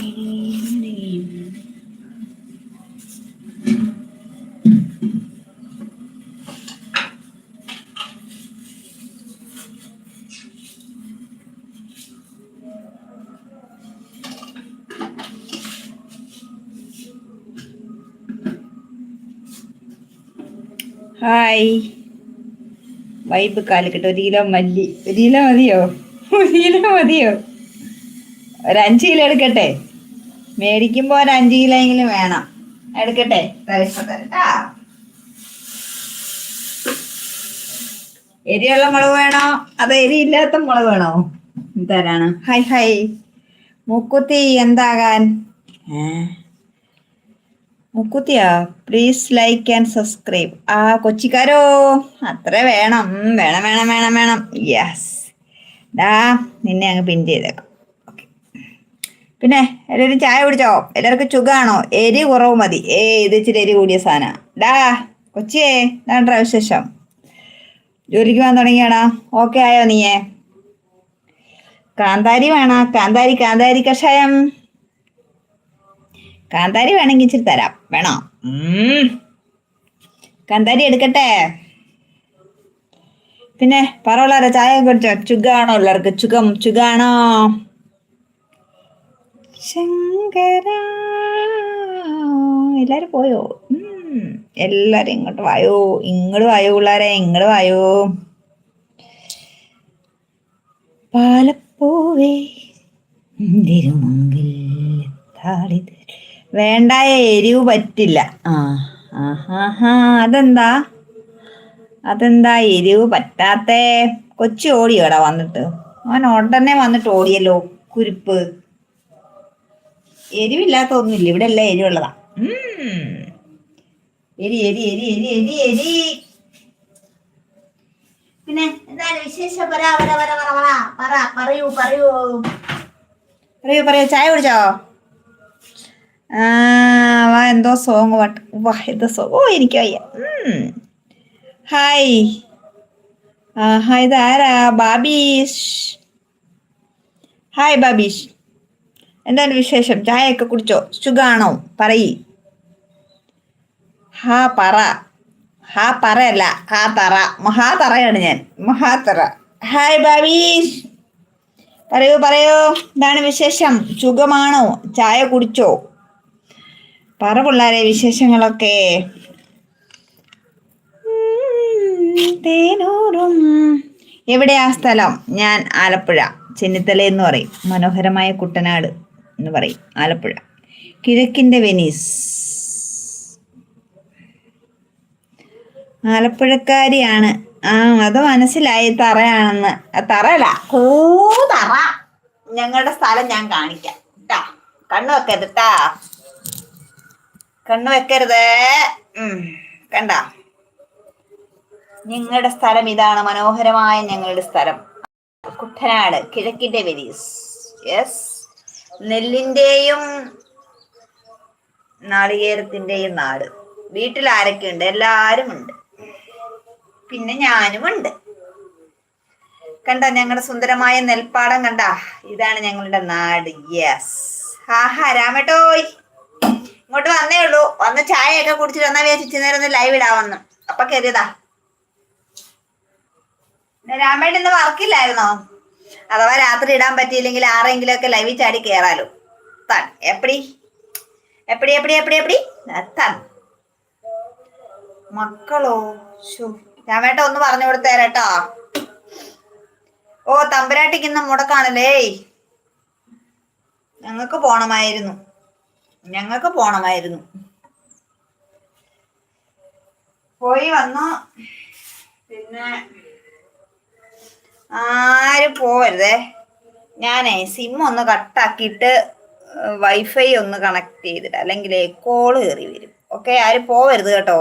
Hi. Vibe കാലിക്കട്ടെ ഒരു kilo മല്ലി. ഒരു കിലോ മതിയോ? ഒരു കിലോ മതിയോ? ഒരു അഞ്ച് കിലോ എടുക്കട്ടെ? മേടിക്കുമ്പോൾ ഒരു അഞ്ച് കിലോ എങ്കിലും വേണം. എടുക്കട്ടെ. എരിയുള്ള മുളക് വേണോ? അതോ എരിയില്ലാത്ത മുളക് വേണോ? തരാണ് ഹൈ ഹൈ മുക്കുത്തി എന്താകാൻ? മുക്കുത്തിയാ? Please like and subscribe. ആ കൊച്ചിക്കാരോ. അത്ര വേണം. വേണം വേണം വേണം വേണം. യെസ്. ഡാ നിന്നെ അങ്ങ് പിൻ ചെയ്തേക്കാം. പിന്നെ എല്ലാവരും ചായ കുടിച്ചോ? എല്ലാവർക്കും ചുഖാണോ എരി കുറവ് മതി. ഏ ഇത് ഇച്ചിരി എരി കൂടിയ സാധന. ഡാ കൊച്ചിയേ ഇതാണ്ടാ വിശേഷം. ജോലിക്ക് പോകാൻ തുടങ്ങിയാടാ ഓക്കെ ആയോ നീയേ? കാന്താരി വേണോ? കാന്താരി കാന്താരി കഷായം. കാന്താരി വേണമെങ്കിൽ ഇച്ചിരി തരാം. വേണോ? കാന്താരി എടുക്കട്ടെ. പിന്നെ പറവളാര ചായ കുടിച്ചോ? ചുഗാണോ എല്ലാവർക്കും? ചുഗം ചുഗാണോ? ശങ്കര. എല്ലാരും പോയോ. എല്ലാരും ഇങ്ങോട്ട് വായോ? ഇങ്ങോട്ട് വായോ പിള്ളേരെ? ഇങ്ങോട്ട് വായോ? പാലപ്പൂവേ തിരുമങ്കിൽ താളിത്. വേണ്ട എരിവ് പറ്റില്ല. ആ ആഹാ അതെന്താ? അതെന്താ എരിവ് പറ്റാത്തേ? കൊച്ചു ഓടിയോടാ വന്നിട്ട്. അവൻ ഉടനെ വന്നിട്ട് ഓടിയല്ലോ കുരിപ്പ്. എരിവില്ലാത്ത ഒന്നുമില്ല ഇവിടെ എല്ലാം എരിവുള്ളതാ എരി എരി എരി എരി എരി എരി. പിന്നെ എന്താണ് വിശേഷം പറ പറ പറ പറ പറ. പറ പറയൂ പറയൂ. പറയൂ പറയൂ. ചായ കുടിച്ചോ? വാ എന്തോ സോങ് പാട്ട് വാ എന്തോ സോങ് ഓ എനിക്ക് വയ്യ. ഹായ് ആ ഹായ് ഇതാരാ ബാബീഷ്. ഹായ് ബാബീഷ്. എന്താണ് വിശേഷം? ചായയൊക്കെ കുടിച്ചോ? സുഖാണോ? പറയി. ഹാ പറ. ഹാ പറയല്ല. ഹാ തറ. മഹാതറയാണ് ഞാൻ. മഹാതറ ഹായ് ഭാവീഷ് പറയൂ പറയൂ. എന്താണ് വിശേഷം? സുഖമാണോ? ചായ കുടിച്ചോ? പറ പിള്ളേരെ വിശേഷങ്ങളൊക്കെ. തേനൂറും. എവിടെയാ സ്ഥലം? ഞാൻ ആലപ്പുഴ. ചെന്നിത്തല എന്ന് പറയും. മനോഹരമായ കുട്ടനാട്. എന്ന് പറയും. ആലപ്പുഴ. കിഴക്കിന്റെ വെനീസ്. ആലപ്പുഴക്കാരിയാണ്. ആ അത് മനസ്സിലായി. തറയാണെന്ന്. തറല കൂ തറ. ഞങ്ങളുടെ സ്ഥലം ഞാൻ കാണിക്കാം. കേട്ടാ കണ്ണു വെക്കരുത് കേട്ടാ കണ്ണു വെക്കരുത്. കണ്ട? ഞങ്ങളുടെ സ്ഥലം ഇതാണ്. മനോഹരമായ ഞങ്ങളുടെ സ്ഥലം. കുട്ടനാട്. കിഴക്കിന്റെ വെരീസ് യെസ്. നെല്ലിന്റെയും നാളികേരത്തിന്റെയും നാട്. വീട്ടിൽ ആരൊക്കെ ഉണ്ട് എല്ലാരും ഉണ്ട് പിന്നെ ഞാനും ഉണ്ട് കണ്ട ഞങ്ങളുടെ സുന്ദരമായ നെൽപ്പാടം കണ്ട? ഇതാണ് ഞങ്ങളുടെ നാട്. യെസ് ആഹാ രാമേട്ടോയ് ഇങ്ങോട്ട് വന്നേ ഉള്ളൂ. വന്ന് ചായയൊക്കെ കുടിച്ചിട്ട് വന്നാ വിചാരിച്ചു നേരം ഒന്ന് ലൈവ് ഇടാവുന്നു അപ്പൊ കരുതാ. രാമേട്ടൻ ഇന്ന് വർക്കില്ലായിരുന്നോ അഥവാ രാത്രി ഇടാൻ പറ്റിയില്ലെങ്കിൽ ആരെങ്കിലും ഒക്കെ ലൈവിൽ ചാടി കയറാലോ താൻ എപ്പടി? എപ്പടി എപ്പടി എപ്പടി എപ്പടി? താൻ മക്കളോ വേട്ട ഒന്ന് പറഞ്ഞു കൊടുത്തേരട്ടോ ഓ തമ്പരാട്ടിക്ക് ഇന്ന് മുടക്കാണല്ലേ? ഞങ്ങക്ക് പോണമായിരുന്നു. ഞങ്ങക്ക് പോണമായിരുന്നു. പോയി വന്നു. പിന്നെ ആരും പോവരുതേ. ഞാനേ സിം ഒന്ന് കട്ടാക്കിയിട്ട് വൈഫൈ ഒന്ന് കണക്ട് ചെയ്തിട്ട് അല്ലെങ്കിൽ കോൾ കയറി വരും. ഓക്കെ ആരും പോവരുത് കേട്ടോ.